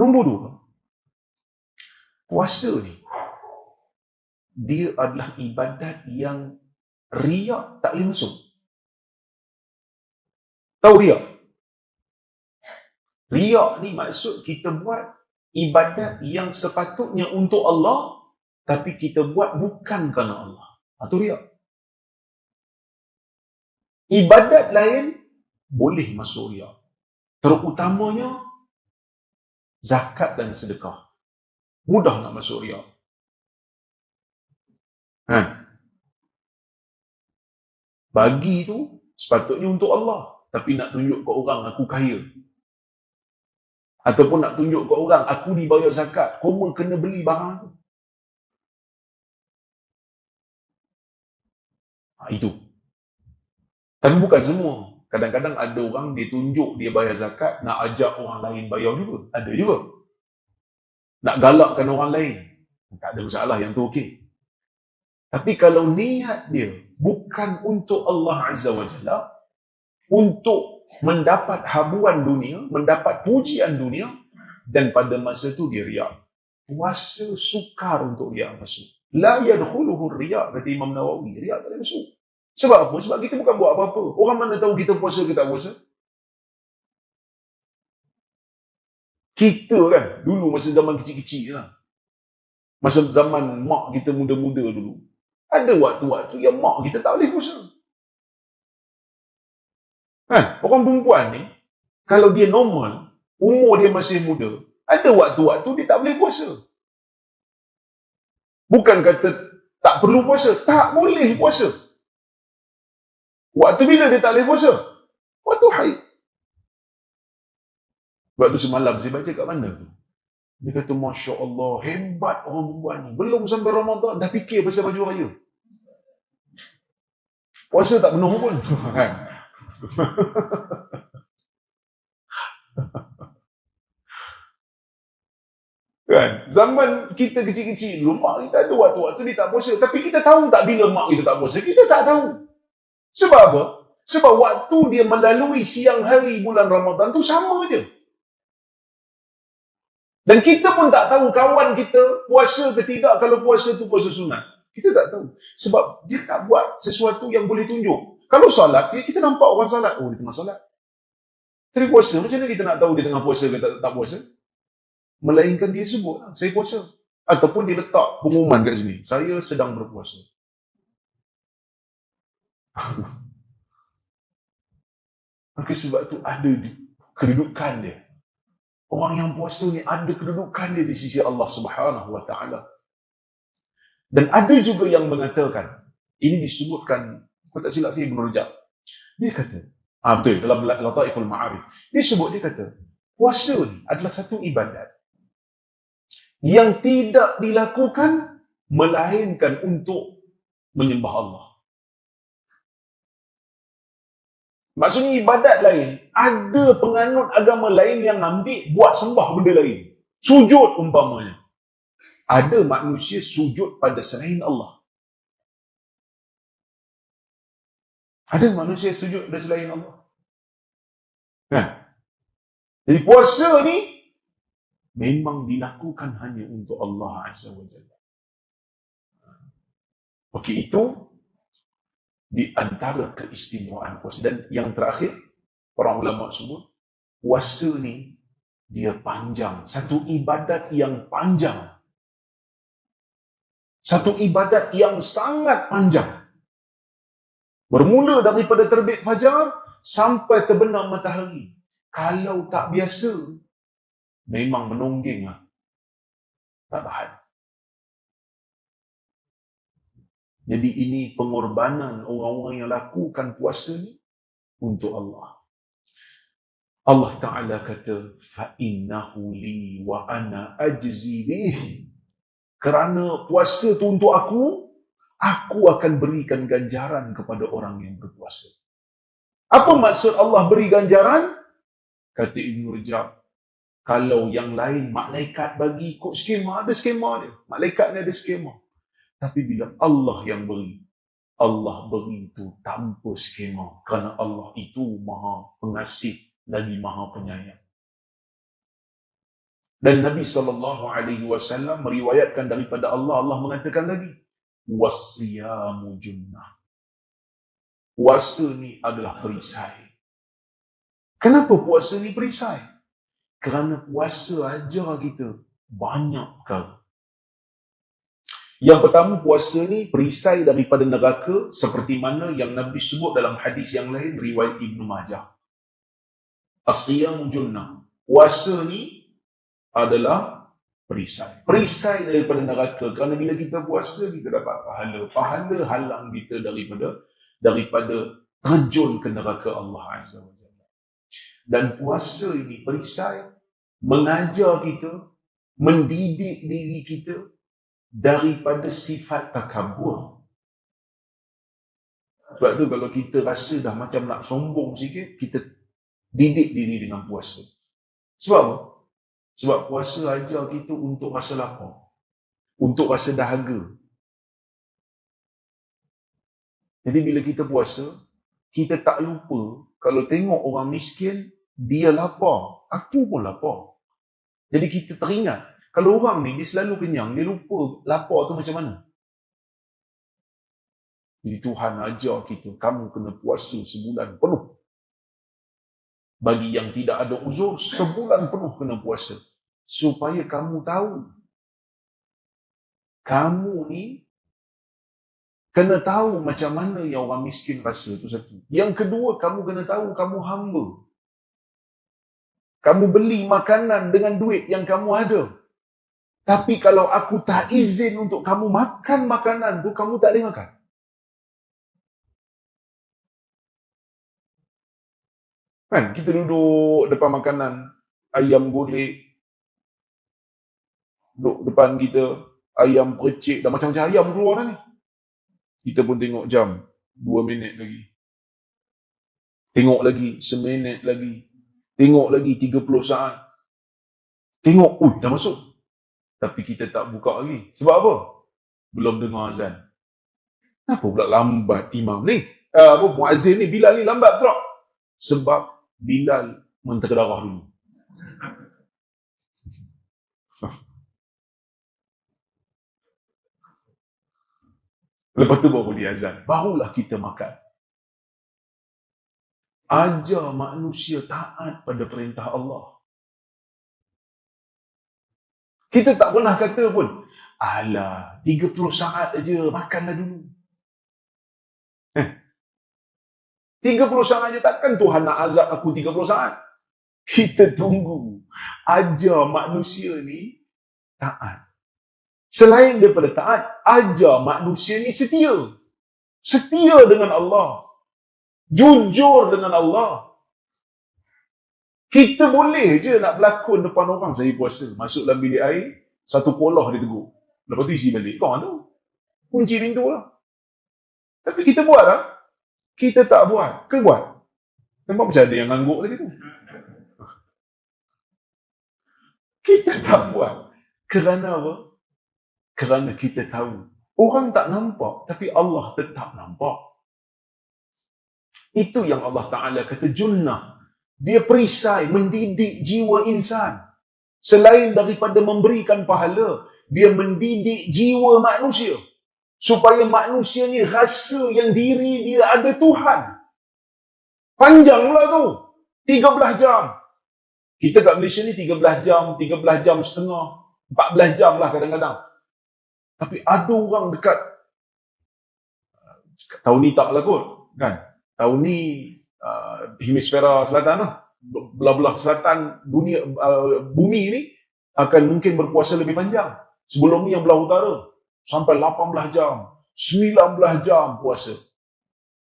Nombor dua, puasa ni, dia adalah ibadat yang riak tak boleh masuk. Tahu riak? Riak ni maksud kita buat ibadat yang sepatutnya untuk Allah, tapi kita buat bukan kerana Allah. Itu riak. Ibadat lain boleh masuk riak. Terutamanya zakat dan sedekah. Mudah nak masuk riak. Ha. Bagi tu sepatutnya untuk Allah. Tapi nak tunjuk ke orang aku kaya. Ataupun nak tunjuk ke orang aku dibayar zakat. Kau kena beli barang tu. Ha, itu. Tapi bukan semua. Kadang-kadang ada orang dia tunjuk dia bayar zakat, nak ajak orang lain bayar juga. Ada juga. Nak galakkan orang lain. Tak ada masalah yang tu okey. Tapi kalau niat dia bukan untuk Allah Azza wa Jalla, untuk mendapat habuan dunia, mendapat pujian dunia, dan pada masa itu dia riak. Puasa sukar untuk riak masuk. La yadkhuluhu riak, kata Imam Nawawi. Riak tak masuk. Sebab apa? Sebab kita bukan buat apa-apa. Orang mana tahu kita puasa ke tak puasa? Kita kan, dulu masa zaman kecil-kecil lah. Masa zaman mak kita muda-muda dulu. Ada waktu-waktu yang mak kita tak boleh puasa. Kan? Orang perempuan ni, kalau dia normal, umur dia masih muda, ada waktu-waktu dia tak boleh puasa. Bukan kata tak perlu puasa, tak boleh puasa. Waktu bila dia tak boleh puasa? Waktu haid. Waktu semalam saya baca kat mana tu? Dia kata, Masya Allah, hebat orang perempuan ni. Belum sampai Ramadan, dah fikir pasal baju raya. Puasa tak penuh pun. Kan? kan? Zaman kita kecil-kecil dulu, mak kita ada waktu-waktu dia tak puasa. Tapi kita tahu tak bila mak kita tak puasa? Kita tak tahu. Sebab apa? Sebab waktu dia melalui siang hari bulan Ramadan tu sama je. Dan kita pun tak tahu kawan kita puasa ke tidak kalau puasa tu puasa sunat. Kita tak tahu. Sebab dia tak buat sesuatu yang boleh tunjuk. Kalau solat, ya kita nampak orang solat. Oh, dia tengah solat. Tapi puasa, macam mana kita nak tahu dia tengah puasa ke tak, tak puasa? Melainkan dia sebut, saya puasa. Ataupun dia letak pengumuman kat sini. Saya sedang berpuasa. Maka sebab tu ada kedudukan dia. Orang yang puasa ni ada kedudukan dia di sisi Allah Subhanahu Wa Taala. Dan ada juga yang mengatakan, ini disebutkan, aku tak silap saya Ibn Rajab. Dia kata, ah betul, dalam Lataiful Ma'arif. Dia sebut, dia kata, puasa ni adalah satu ibadat yang tidak dilakukan melainkan untuk menyembah Allah. Maksudnya ibadat lain, ada penganut agama lain yang ambil buat sembah benda lain. Sujud umpamanya. Ada manusia sujud pada selain Allah. Ada manusia sujud pada selain Allah. Kan? Jadi puasa ni memang dilakukan hanya untuk Allah Azza wa Jalla. Okey, itu di antara keistimewaan puasa. Dan yang terakhir, para ulama sebut, puasa ni dia panjang. Satu ibadat yang panjang. Satu ibadat yang sangat panjang. Bermula daripada terbit fajar sampai terbenam matahari. Kalau tak biasa, memang menungging lah. Tak tahan. Jadi ini pengorbanan orang-orang yang lakukan puasa ni untuk Allah. Allah Ta'ala kata, فَإِنَّهُ لِي وَأَنَا أَجْزِي Kerana puasa tu untuk aku, aku akan berikan ganjaran kepada orang yang berpuasa. Apa maksud Allah beri ganjaran? Kata Ibn Rajab, kalau yang lain malaikat bagi ikut skema, ada skema dia. Malaikat ni ada skema. Tapi bila Allah yang beri, Allah beri itu tanpa skema. Kerana Allah itu maha pengasih lagi maha penyayang. Dan Nabi sallallahu alaihi wasallam meriwayatkan daripada Allah Allah mengatakan lagi wasiyamu junnah. Puasa ni adalah perisai. Kenapa puasa ni perisai? Kerana puasa ajar kita banyak perkara. Yang pertama puasa ni perisai daripada neraka seperti mana yang Nabi sebut dalam hadis yang lain riwayat Ibnu Majah. Asiyam junnah. Puasa ni adalah perisai. Perisai daripada neraka. Kerana bila kita puasa, kita dapat pahala. Pahala halang kita daripada daripada terjun ke neraka Allah Azza wa Jalla. Dan puasa ini perisai mengajar kita, mendidik diri kita daripada sifat takabur. Sebab tu kalau kita rasa dah macam nak sombong sikit, kita didik diri dengan puasa. Sebab apa? Sebab puasa ajar kita untuk rasa lapar. Untuk rasa dahaga. Jadi bila kita puasa, kita tak lupa kalau tengok orang miskin, dia lapar. Aku pun lapar. Jadi kita teringat. Kalau orang ni, dia selalu kenyang. Dia lupa lapar tu macam mana. Jadi Tuhan ajar kita, kamu kena puasa sebulan penuh. Bagi yang tidak ada uzur, sebulan penuh kena puasa supaya kamu tahu kamu ni kena tahu macam mana yang orang miskin rasa tu satu. Yang kedua, kamu kena tahu kamu hamba. Kamu beli makanan dengan duit yang kamu ada. Tapi kalau aku tak izin untuk kamu makan makanan tu, kamu tak boleh makan. Kan, kita duduk depan makanan, ayam golek, duduk depan kita, ayam percik dan macam-macam ayam keluar ni. Kita pun tengok jam, dua minit lagi. Tengok lagi, seminit lagi. Tengok lagi, tiga puluh saat. Tengok, ui, dah masuk. Tapi kita tak buka lagi. Sebab apa? Belum dengar azan. Kenapa pula lambat imam ni? Uh, apa, muazzin ni, Bilal ni lambat tak? Sebab Bilal menterdarah dulu. Lepas tu baru dia azan. Barulah kita makan. Ajar manusia taat pada perintah Allah. Kita tak pernah kata pun, Alah, 30 saat aja makanlah dulu. Eh. 30 saat aja takkan Tuhan nak azab aku 30 saat. Kita tunggu. Ajar manusia ni taat. Selain daripada taat, ajar manusia ni setia. Setia dengan Allah. Jujur dengan Allah. Kita boleh je nak berlakon depan orang saya puasa. Masuk dalam bilik air, satu polah dia tegur. Lepas tu isi balik. Kau tu. Kunci pintu lah. Tapi kita buat lah. Kita tak buat. Ke buat? Nampak macam ada yang ngangguk tadi tu. Kita tak buat. Kerana apa? kerana kita tahu orang tak nampak tapi Allah tetap nampak itu yang Allah Taala kata junnah dia perisai mendidik jiwa insan. Selain daripada memberikan pahala dia mendidik jiwa manusia. Supaya manusia ni rasa yang diri dia ada Tuhan. Panjanglah tu. 13 jam. Kita kat Malaysia ni 13 jam 13 jam setengah 14 jam lah kadang-kadang. Tapi ada orang dekat tahun ni tak berlaku kan? Tahun ni uh, hemisfera selatan lah. Belah-belah selatan dunia uh, bumi ni akan mungkin berpuasa lebih panjang. Sebelum ni yang belah utara sampai 18 jam, 19 jam puasa.